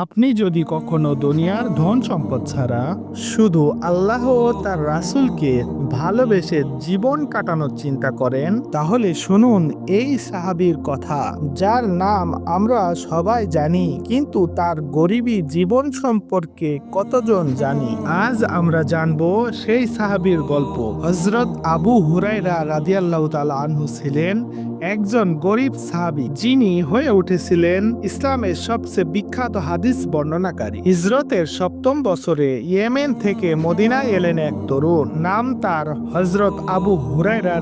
আপনি যদি কখনো দুনিয়ার ধন সম্পদ ছাড়া শুধু আল্লাহ ও তার রাসূলকে ভালোবেসে জীবন কাটানোর চিন্তা করেন, তাহলে শুনুন এই সাহাবীর কথা, যার নাম আমরা সবাই জানি, কিন্তু তার গরিবী জীবন সম্পর্কে কতজন জানি? আজ আমরা জানব সেই সাহাবীর গল্প। হজরত আবু হুরাইরা রাদিয়াল্লাহু তাআলা আনহু ছিলেন একজন গরিব সাহাবী যিনি হয়ে উঠেছিলেন ইসলামের সবচেয়ে বিখ্যাত হাদিস বর্ণনাকারী। হিজরতের সপ্তম বছরে ইয়েমেন থেকে মদিনায় এলেন এক তরুণ। নাম তার হজরত আবু হুরাইরা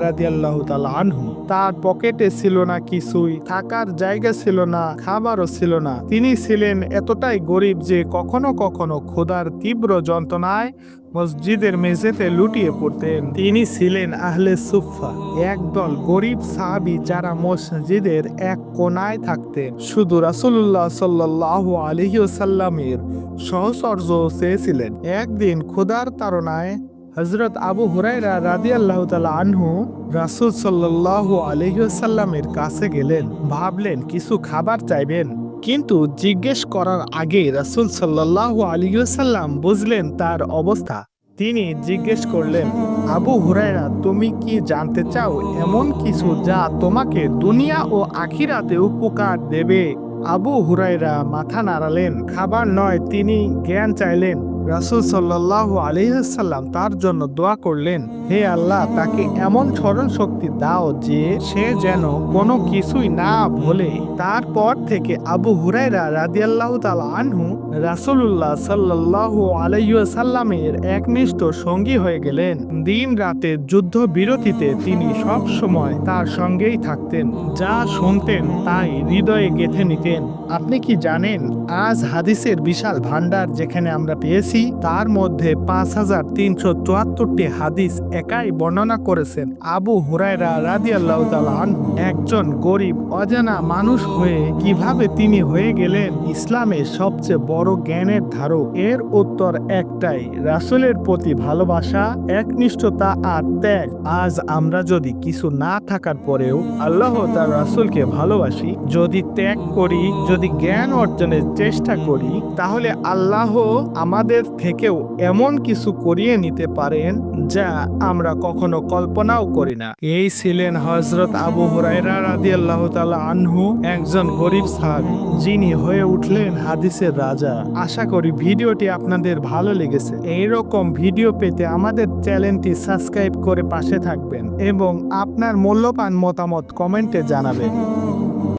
আনহু। তার পকেটে ছিল না কিছুই, থাকার জায়গা ছিল না, খাবারও ছিল না। তিনি ছিলেন এতটাই গরিব যে কখনো কখনো ক্ষুধার তীব্র যন্ত্রণায় মসজিদের মেঝেতে লুটিয়ে পড়তেন। তিনি ছিলেন আহলে সুফা একদল গরিব সাহাবী যারা মসজিদের এক কোনায় থাকতেন। শুধু রাসূলুল্লাহ সাল্লাহ আলহিউসাল্লামের সহচর্য চেয়েছিলেন। একদিন ক্ষুধার তাড়নায় হজরত আবু হুরাইরা রাদি আল্লাহ আনহু রাসুল সাল্লাহ আলহিউসাল্লামের কাছে গেলেন। ভাবলেন, কিছু খাবার চাইবেন? কিন্তু জিজ্ঞেস করার আগে রাসুল সাল্লাহ আলিয়াল্লাম বুঝলেন তার অবস্থা। তিনি জিজ্ঞেস করলেন, আবু হুরায়রা, তুমি কি জানতে চাও এমন কিছু যা তোমাকে দুনিয়া ও আখিরাতে উপকার দেবে? আবু হুরায়রা মাথা নাড়ালেন। খাবার নয়, তিনি জ্ঞান চাইলেন। রাসুল সাল্লাহ আলহিহাল্লাম তার জন্য দোয়া করলেন, হে আল্লাহ, তাকে এমন স্মরণ শক্তি দাও যে সে যেন কোনো কিছুই না ভোলে। তারপর থেকে আবু হুরাইরা রাদিয়াল্লাহু তাআলা আনহু রাসূলুল্লাহ সাল্লাল্লাহু আলাইহি সাল্লামের একনিষ্ঠ সঙ্গী হয়ে গেলেন। দিন রাতে যুদ্ধ বিরতিতে তিনি সব সময় তার সঙ্গেই থাকতেন, যা শুনতেন, তাই হৃদয়ে গেঁথে নিতেন। আপনি কি জানেন, আজ হাদিসের বিশাল ভান্ডার যেখানে আমরা পেয়েছি তার মধ্যে পাঁচ হাজার তিনশো চুয়াত্তরটি হাদিস একাই বর্ণনা করেছেন আবু হুরায়রা রাজিয়াল্লাহ তালান একজন গরিব, অজানা মানুষ হয়ে কীভাবে তিনি হয়ে গেলেন ইসলামের সবচেয়ে বড় জ্ঞানের ধারক? এর উত্তর একটাই, রাসূলের প্রতি ভালোবাসা, একনিষ্ঠতা আর ত্যাগ। আজ আমরা যদি কিছু না থাকার পরেও আল্লাহ তার রাসূলকে ভালোবাসি, যদি ত্যাগ করি, যদি জ্ঞান অর্জনের চেষ্টা করি, তাহলে আল্লাহ আমাদের থেকেও এমন কিছু করিয়ে নিতে পারেন যা আমরা কখনো কল্পনাও করি না। এই ছিলেন হজরত আবু হুরাইরা রাদিয়াল্লাহু তাআলা আনহু, একজন গরিব সাহাবী, যিনি হয়ে উঠলেন হাদিসের রাজা। আশা করি ভিডিওটি আপনাদের ভালো লেগেছে এইরকম ভিডিও পেতে আমাদের চ্যানেলটি সাবস্ক্রাইব করে পাশে থাকবেন এবং আপনার মূল্যবান মতামত কমেন্টে জানাবেন।